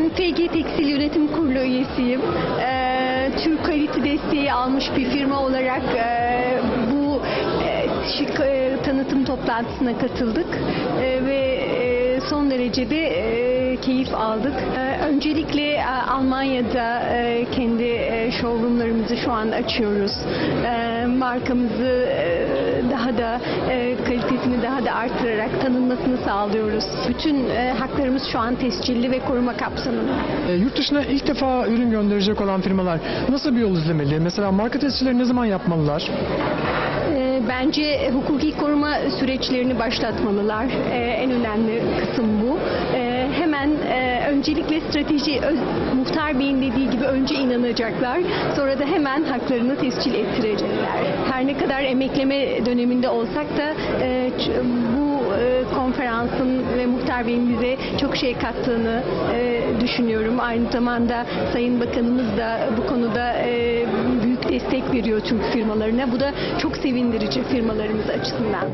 MTG Tekstil Yönetim Kurulu üyesiyim. Ee, Türk kalite desteği almış bir firma olarak e, bu e, şık e, tanıtım toplantısına katıldık E, ve e, son derece de e, keyif aldık. E, öncelikle e, Almanya'da e, kendi e, showroomlarımızı şu an açıyoruz. E, markamızı e, da e, kalitesini daha da artırarak tanınmasını sağlıyoruz. Bütün e, haklarımız şu an tescilli ve koruma kapsamında. E, yurt dışına ilk defa ürün gönderecek olan firmalar nasıl bir yol izlemeli? Mesela marka tescilleri ne zaman yapmalılar? E, Bence hukuki koruma süreçlerini başlatmalılar. E, En önemli kısım bu. E, Hemen e, öncelikle strateji öz- muhtar beyin dediği gibi önce inanacaklar. Sonra da hemen haklarını tescil ettirecekler. Her ne kadar emekleme döneminde olsak da e, bu e, konferansın ve muhtar beyin bize çok şey kattığını e, düşünüyorum. Aynı zamanda Sayın Bakanımız da bu konuda e, büyük destek veriyor Türk firmalarına. Bu da çok sevindirici firmalarımız açısından.